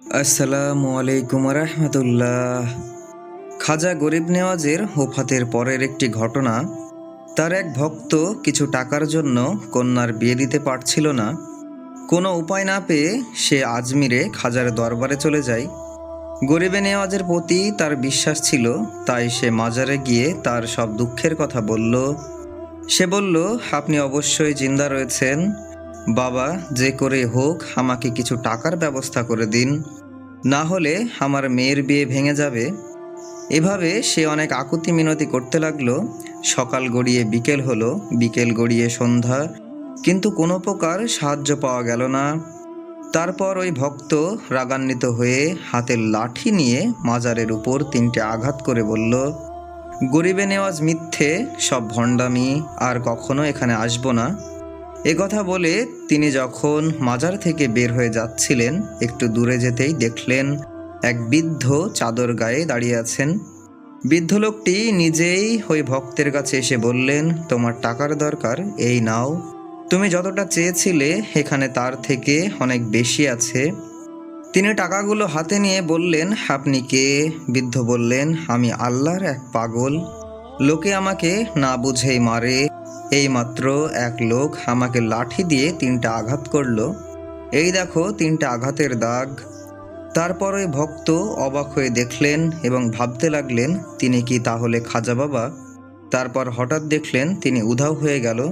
আসসালামু আলাইকুম রহমতুল্লাহ। খাজা গরিব নেওয়াজের হোফাতের পরের একটি ঘটনা, তার এক ভক্ত কিছু টাকার জন্য কন্যার বিয়ে দিতে পারছিল না। কোনো উপায় না পেয়ে সে আজমিরে খাজার দরবারে চলে যায়। গরিবে নেওয়াজের প্রতি তার বিশ্বাস ছিল, তাই সে মাজারে গিয়ে তার সব দুঃখের কথা বলল। সে বলল, আপনি অবশ্যই জিন্দা রয়েছেন বাবা, যে করে হোক, আমাকে কিছু টাকার ব্যবস্থা করে দিন। না হলে আমার মেয়ের বিয়ে ভেঙে যাবে। এভাবে সে অনেক আকুতি মিনতি করতে লাগল। সকাল গড়িয়ে বিকেল হলো, বিকেল গড়িয়ে সন্ধ্যা। কিন্তু কোনো প্রকার সাহায্য পাওয়া গেল না। তারপর ওই ভক্ত রাগান্বিত হয়ে হাতের লাঠি নিয়ে মাজারের উপর তিনটে আঘাত করে বলল, গরিবে নেওয়াজ মিথ্যে, সব ভণ্ডামি, আর কখনো এখানে আসব না। কথা বলে তিনি যখন মাজার থেকে বের হয়ে যাচ্ছিলেন, একটু দূরে যেতেই দেখলেন এক বৃদ্ধ চাদর গায়ে দাঁড়িয়ে আছেন। বৃদ্ধ লোকটি নিজেই ওই ভক্তের কাছে এসে বললেন, তোমার টাকার দরকার, এই নাও। তুমি যতটা চেয়েছিলে, এখানে তার থেকে অনেক বেশি আছে। তিনি টাকাগুলো হাতে নিয়ে বললেন, আপনি কে? বৃদ্ধ বললেন, আমি আল্লাহর এক পাগল। লোকে আমাকে না বুঝেই মারে। এইমাত্র এক লোক আমাকে লাঠি দিয়ে তিনটা আঘাত করল। এই দেখো, তিনটা আঘাতের দাগ। তারপর ওই ভক্ত অবাক হয়ে দেখলেন এবং ভাবতে লাগলেন, তিনি কি তাহলে খাজা বাবা? তারপর হঠাৎ দেখলেন তিনি উধাও হয়ে গেল।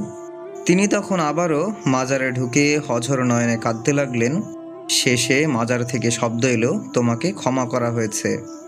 তিনি তখন আবারও মাজারে ঢুকে হজর নয়নে কাঁদতে লাগলেন। শেষে মাজার থেকে শব্দ এলো, তোমাকে ক্ষমা করা হয়েছে।